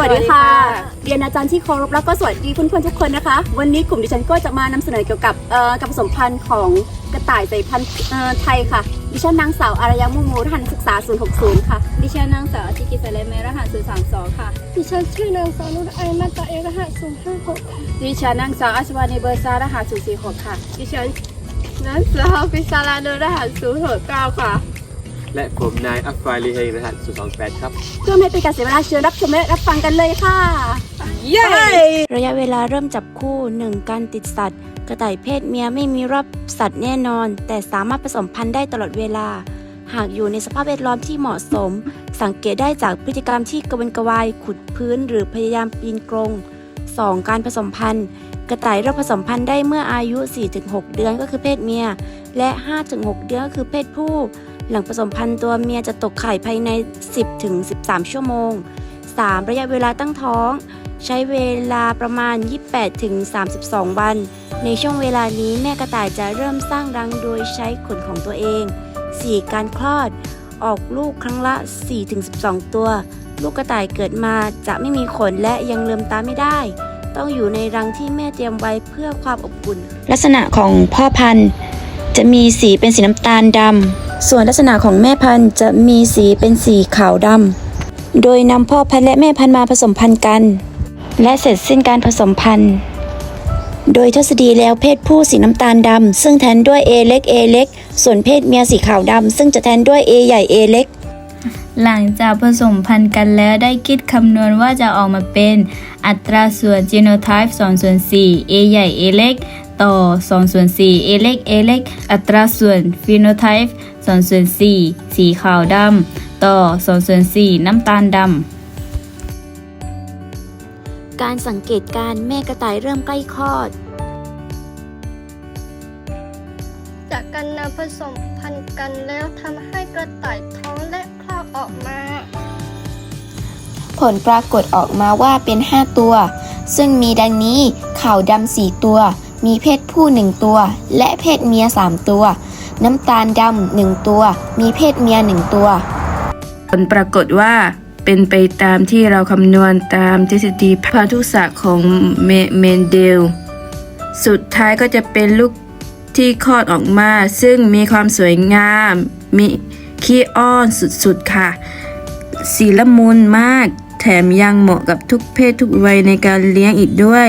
วัสดีค่ะสวัสดีค่ะ เรียนอาจารย์ที่เคารพแล้วก็สวัสดีเพื่อนๆทุกคนนะคะ วันนี้กลุ่มดิฉันก็จะมานำเสนอเกี่ยวกับเอ่อกับผสมพันธุ์ของกระต่ายสายพันธุ์เอ่อไทยค่ะ ดิฉันนางสาวอารยามุมูรหันศึกษา 060 ค่ะ ดิฉันนางสาวชิกิสเลเมรหัสศูนย์สามสองค่ะ ดิฉันชื่อนางสาวนุชไอมาตาเอรหัสศูนย์ห้าหกดิฉันนางสาวอัศวานีเบอร์ซารหัสศูนย์สี่หกค่ะ ดิฉันนางสาวพิซาลาโนรหัสศูนย์หกเก้าค่ะ และผมนายอัฟฟาลีเฮรหัส028 ครับ เพื่อไม่ให้เป็นการเสียเวลาเชิญรับชมและรับฟังกันเลยค่ะ เย้ ระยะเวลาเริ่มจับคู่ 1. การติดสัตว์ กระต่ายเพศเมียไม่มีรอบสัตว์แน่นอน แต่สามารถผสมพันธุ์ได้ตลอดเวลา หากอยู่ในสภาพแวดล้อมที่เหมาะสม สังเกตได้จากพฤติกรรมที่กระวนกระวายขุดพื้นหรือพยายามปีนกรง 2. การผสมพันธุ์ กระต่ายเริ่มผสมพันธุ์ได้เมื่ออายุ 4-6 เดือนก็คือเพศเมีย และ 5-6 เดือนก็คือเพศผู้ หลังผสมพันธุ์ตัวเมียจะตกไข่ภายใน 10-13 ชั่วโมง 3. ระยะเวลาตั้งท้อง ใช้เวลาประมาณ 28-32 วัน ในช่วงเวลานี้แม่กระต่ายจะเริ่มสร้างรังโดยใช้ขนของตัวเอง 4. การคลอด ออกลูกครั้งละ 4-12 ตัว ลูกกระต่ายเกิดมาจะไม่มีขนและยังลืมตาไม่ได้ต้องอยู่ในรังที่แม่เตรียมไว้เพื่อความอบอุ่น ลักษณะของพ่อพันธุ์ จะมีสีเป็นสีน้ำตาลดำ ส่วนลักษณะของแม่พันธุ์จะมีสีเป็นสีขาวดำ โดยนำพ่อพันธุ์และแม่พันธุ์มาผสมพันธุ์กัน และเสร็จสิ้นการผสมพันธุ์ โดยทฤษฎีแล้วเพศผู้สีน้ำตาลดำซึ่งแทนด้วย A เล็ก A เล็ก ส่วนเพศเมียสีขาวดำซึ่งจะแทนด้วย A ใหญ่ A เล็ก หลังจากผสมพันธุ์กันแล้วได้คิดคำนวณว่าจะออกมาเป็น อัตราส่วน genotype 2ส่วน4 A ใหญ่ A เล็ก ต่อ2ส่วน4 A เล็ก A เล็ก อัตราส่วน phenotype 2ส่วน4สีขาวดำต่อ2ส่วน4น้ำตาลดำ การสังเกตการณ์แม่กระต่ายเริ่มใกล้คลอด จากการนำผสมพันธุ์กันแล้วทำให้กระต่ายท้องและคลอดออกมา ผลปรากฏออกมาว่าเป็น 5 ตัว ซึ่งมีดังนี้ขาวดำ4ตัว มีเพศผู้ 1 ตัว และเพศเมีย 3 ตัว น้ำตาลดำ1ตัว มีเพศเมีย1ตัว ผลปรากฏว่าเป็นไปตามที่เราคำนวณตามทฤษฎีพันธุศาสตร์ของเมนเดล สุดท้ายก็จะเป็นลูกที่คลอดออกมา ซึ่งมีความสวยงาม มีขี้อ้อนสุดๆค่ะ สีละมุนมาก แถมยังเหมาะกับทุกเพศทุกวัยในการเลี้ยงอีกด้วย